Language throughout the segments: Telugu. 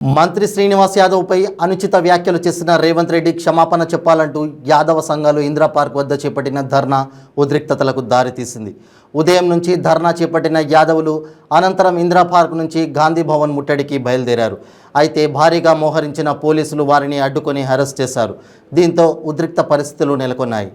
మంత్రి శ్రీనివాస్ యాదవ్పై అనుచిత వ్యాఖ్యలు చేసిన రేవంత్ రెడ్డి క్షమాపణ చెప్పాలంటూ యాదవ సంఘాలు ఇందిరా పార్క్ వద్ద చేపట్టిన ధర్నా ఉద్రిక్తతలకు దారితీసింది. ఉదయం నుంచి ధర్నా చేపట్టిన యాదవులు అనంతరం ఇందిరా పార్క్ నుంచి గాంధీ భవన్ ముట్టడికి బయలుదేరారు. అయితే భారీగా మోహరించిన పోలీసులు వారిని అడ్డుకొని అరెస్ట్ చేశారు. దీంతో ఉద్రిక్త పరిస్థితులు నెలకొన్నాయి.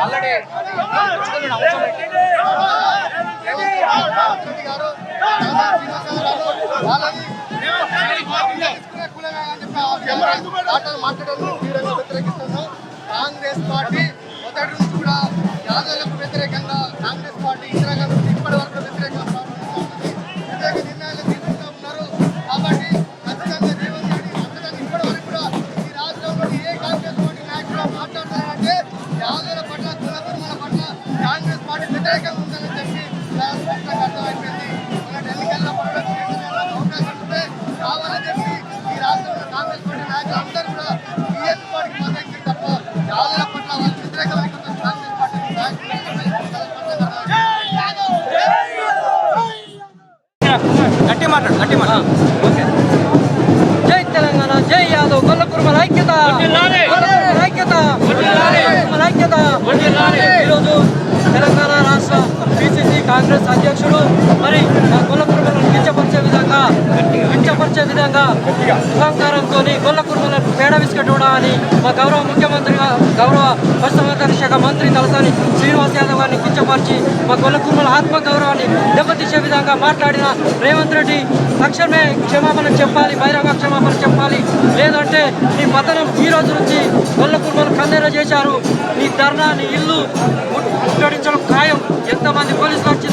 ఆల్రెడీ అవసరం మాట్లాడారు వ్యతిరేకిస్తున్నాం కాంగ్రెస్ పార్టీ మొదటి నుంచి కూడా యాదవులకు వ్యతిరేకంగా తీసుకొని గొల్ల కుర్మలను పేడ విసుకటోడా అని మా గౌరవ ముఖ్యమంత్రిగా గౌరవ పశుసంవర్ధక శాఖ మంత్రి తలసాని శ్రీనివాస్ యాదవ్ గారిని కించపరిచి మా గొల్ల ఆత్మ గౌరవాన్ని దెబ్బతీసే విధంగా మాట్లాడిన రేవంత్ రెడ్డి తక్షణమే క్షమాపణ చెప్పాలి బహిరంగ క్షమాపణ చెప్పాలి. లేదంటే నీ పతనం ఈ రోజు నుంచి గొల్ల కుర్మలు చేశారు. నీ ధర్నా నీ ఇల్లు ముట్టడించడం ఖాయం. ఎంతమంది పోలీసులు వచ్చి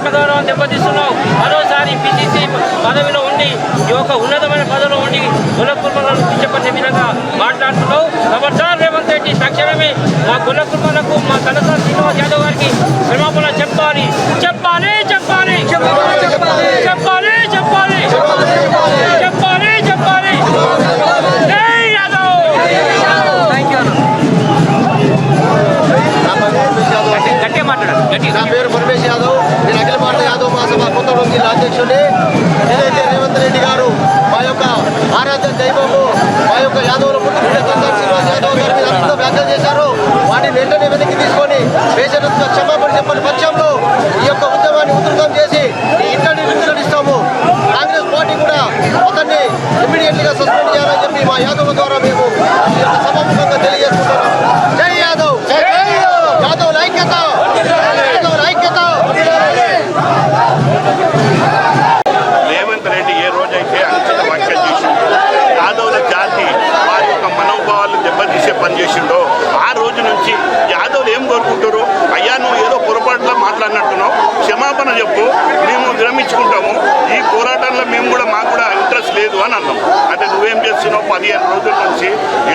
ఆత్మగౌరవం దెబ్బతీస్తున్నావు. మరోసారి పిసిసి పదవిలో ఉండి ఈ యొక్క ఉన్నతమైన పదవిలో ఉండి గొల్లకుర్మలను కించపరిచే విధంగా మాట్లాడుతున్నావు. ఖబర్దార్ రేవంత్ రెడ్డి తక్షణమే మా గొల్లకుర్మలకు మా తలసా శ్రీనివాస్ యాదవ్ గారికి క్షమాపణ చెప్పాలి చెప్పాలి. చెప్పాలి. చెప్పాలి. చెప్పాలి చెప్పాలి. అధ్యక్షుడిని ఏదైతే రేవంత్ రెడ్డి గారు మా యొక్క ఆరాధ్య దైవము మా యొక్క యాదవుల పుట్టిన యాదవ్ గారి మీద అర్థంతో వ్యాఖ్యలు చేశారు. వాటిని వెంటనే వెనక్కి తీసుకొని బేషరత్తుగా క్షమాపణ చెప్పని పక్షంలో ఈ యొక్క ఉద్యమాన్ని ఉధృతం చేసి ఈ ఇంటర్ని విస్తరిస్తాము. కాంగ్రెస్ పార్టీ కూడా అతన్ని ఇమ్మీడియట్ సస్పెండ్ చేయాలని చెప్పి మా యాదవ్ ద్వారా మేము ఈ యొక్క సభాముఖంగా తెలియజేసుకుంటున్నాం జై యాదవ్ జై యాదవ్ ఐక్యత యాదవ్ ఐక్యత రేవంత్ రెడ్డి ఏ రోజైతే అనుచిత వ్యాఖ్యలు చేసిండో యాదవుల జాతి వారి యొక్క మనోభావాలు పనిచేసిండో పని చేసిండో ఆ రోజు నుంచి యాదవ్లు ఏం కోరుకుంటారు అయ్యా నువ్వు ఏదో పొరపాటులో మాట్లాడినట్టున్నావు క్షమాపణ చెప్పు మేము విరమించుకుంటాము ఈ పోరాటంలో మేము కూడా మాకు కూడా ఇంట్రెస్ట్ లేదు అని అన్నాం. అంటే నువ్వేం చేస్తున్నావు? పదిహేను రోజుల నుంచి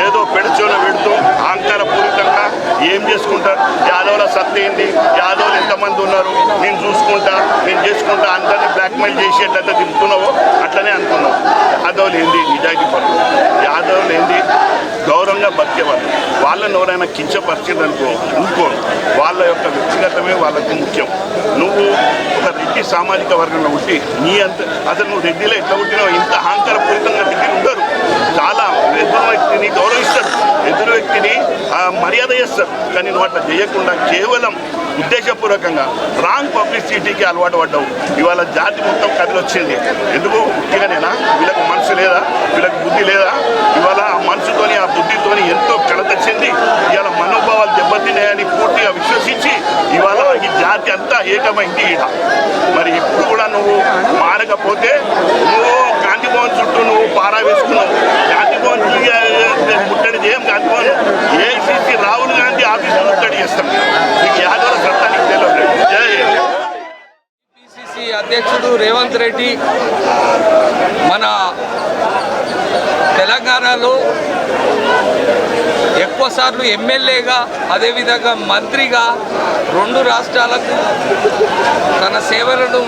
ఏదో పెడుచోన పెడుతూ అహంకార పూరితంగా ఏం చేసుకుంటారు? యాదవ్ల సత్త ఏంటి? యాదవ్లు ఎంతమంది ఉన్నారు? నేను చూసుకుంటా నేను చేసుకుంటా అందరినీ బ్లాక్మెయిల్ చేసేటట్టు తిప్పుతున్నావో అట్లనే అనుకున్నావు యాదవ్లు ఏంది? నిజాయితీ పనులు యాదవులు ఏంది? గౌరవంగా బతికేవాళ్ళు వాళ్ళని ఎవరైనా కించపరిచిందనుకో అనుకో వాళ్ళ యొక్క వ్యక్తిగతమే వాళ్ళకి ముఖ్యం. నువ్వు ఒక రెడ్డి సామాజిక వర్గంలో ఉంటే నీ అంత అసలు నువ్వు రెడ్డిలో ఎట్లా ఉంటున్నావు? ఇంత అహంకారపూరితంగా రెడ్డిలు ఉండరు. చాలా ఎదురు వ్యక్తిని గౌరవిస్తారు. ఎదురు వ్యక్తిని మర్యాద చేస్తారు. కానీ నువ్వు అట్లా చేయకుండా కేవలం ఉద్దేశపూర్వకంగా రాంగ్ పబ్లిసిటీకి అలవాటు పడ్డావు. ఇవాళ జాతి మొత్తం కదిలొచ్చింది ఎందుకు? ఇకనేనా వీళ్ళకి మనసు లేదా? వీళ్ళకి బుద్ధి లేదా? ఇవాళ ఆ మనసుతోని ఆ బుద్ధితోని ఎంతో కలతచ్చింది ఇవాళ మనోభావాలు దెబ్బతిన్నాయని పూర్తిగా విశ్వసించి ఇవాళ ఈ జాతి అంతా ఏకమైంది ఈడ. మరి ఇప్పుడు కూడా నువ్వు మారకపోతే నువ్వు గాంధీ భవన్ చుట్టూ నువ్వు పారా వేసుకున్నావు. గాంధీ భవన్ ముట్టడి చేయం గాంధీ భవన్ ఏఐసిసి రాహుల్ గాంధీ ఆఫీసు ముట్టడి చేస్తాం నీకు యాదవ సత్తా అధ్యక్షుడు రేవంత్ రెడ్డి మన తెలంగాణలో ఎక్కువ సార్లు ఎమ్మెల్యేగా అదేవిధంగా మంత్రిగా రెండు రాష్ట్రాలకు తన సేవలను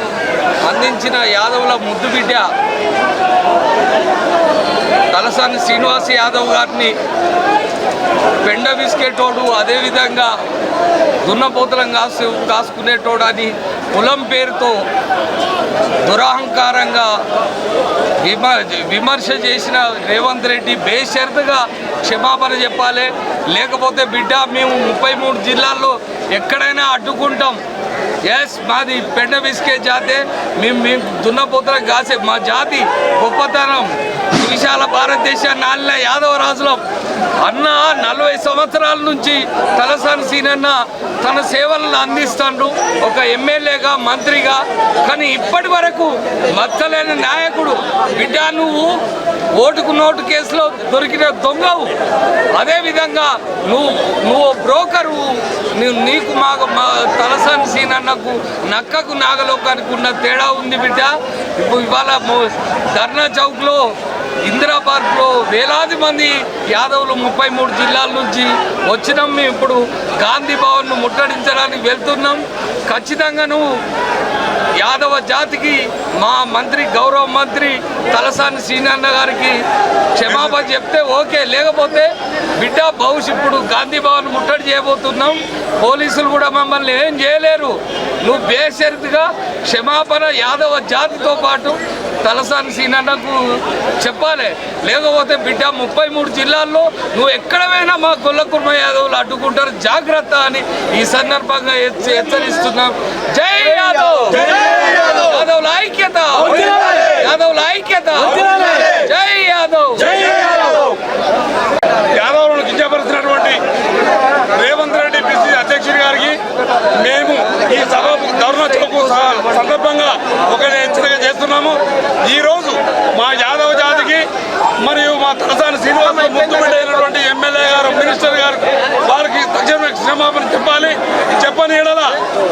అందించిన యాదవుల ముద్దు బిడ్డ తలసాని శ్రీనివాస్ యాదవ్ గారిని పెండ విసికేటోడు అదేవిధంగా దున్నపోతలం కాసు కాసుకునేటోడు అని కులం పేరుతో దురహంకారంగా విమ విమర్శ చేసిన రేవంత్ రెడ్డి బేషరతుగా క్షమాపణ చెప్పాలి. లేకపోతే బిడ్డ మేము ముప్పై మూడు జిల్లాల్లో ఎక్కడైనా అడ్డుకుంటాం. ఎస్ మాది పెండ విసికే జాతే. మేము మేము దున్నపోతుల కాసే మా జాతి గొప్పతనం. విశాల భారతదేశాన్ని ఆలిన యాదవ రాజులం అన్న నలభై సంవత్సరాల నుంచి తలసాని సీనన్న తన సేవలను అందిస్తాడు ఒక ఎమ్మెల్యేగా మంత్రిగా. కానీ ఇప్పటి వరకు మచ్చలేని నాయకుడు. బిడ్డ నువ్వు ఓటుకు నోటు కేసులో దొరికిన దొంగవు. అదేవిధంగా నువ్వు నువ్వు బ్రోకరు. నీకు మా మా తలసాని సీనన్నకు నక్కకు నాగలోకానికి ఉన్న తేడా ఉంది బిడ్డ. ఇప్పుడు ఇవాళ ధర్నా చౌక్లో ఇందిరా పార్క్లో వేలాది మంది యాదవులు ముప్పై మూడు జిల్లాల నుంచి వచ్చినాం. మేము ఇప్పుడు గాంధీ భవన్ను ముట్టడించడానికి వెళ్తున్నాం. ఖచ్చితంగా నువ్వు యాదవ జాతికి మా మంత్రి గౌరవ మంత్రి తలసాని శ్రీనాన్న గారికి క్షమాపణ చెప్తే ఓకే. లేకపోతే బిడ్డ భవిష్య ఇప్పుడు గాంధీ భవన్ ముట్టడి చేయబోతున్నాం. పోలీసులు కూడా మమ్మల్ని ఏం చేయలేరు. నువ్వు బేషరతుగా క్షమాపణ యాదవ జాతితో పాటు తలసాని సీనన్నకు చెప్పాలి. లేకపోతే బిడ్డ ముప్పై మూడు జిల్లాల్లో నువ్వు ఎక్కడైనా మా గొల్లకుర్మ యాదవులు అడ్డుకుంటారు జాగ్రత్త అని ఈ సందర్భంగా హెచ్చ- హెచ్చరిస్తున్నాం. జై యాదవ్! యాదవుల ఐక్యత! యాదవుల ఐక్యత! జై యాదవ్ యాదవులను కించపరిచినటువంటి రేవంత్ రెడ్డి పిసిసి అధ్యక్షుడి గారికి మేము ఈ సభ ధర్మ చౌకు సందర్భంగా ఒక హెచ్చరిక చేస్తున్నాము. ఈ రోజు మా యాదవ జాతికి మరియు మా తలసాని శ్రీనివాస ముద్దుబిడ్డైనటువంటి ఎమ్మెల్యే గారు మినిస్టర్ గారు వారికి తక్షణ క్షమాపణ చెప్పాలి. చెప్పని ఎడలా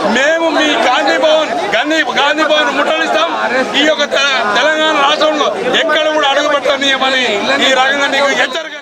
మేము మీ గాంధీ భవన్ గాంధీ గాంధీ భవన్ ముట్టడిస్తాం. ఈ యొక్క తె- తెలంగాణ రాష్ట్రంలో ఎక్కడ కూడా అడుగుపెట్టనీయమని ఈ రకంగా నీకు హెచ్చరిక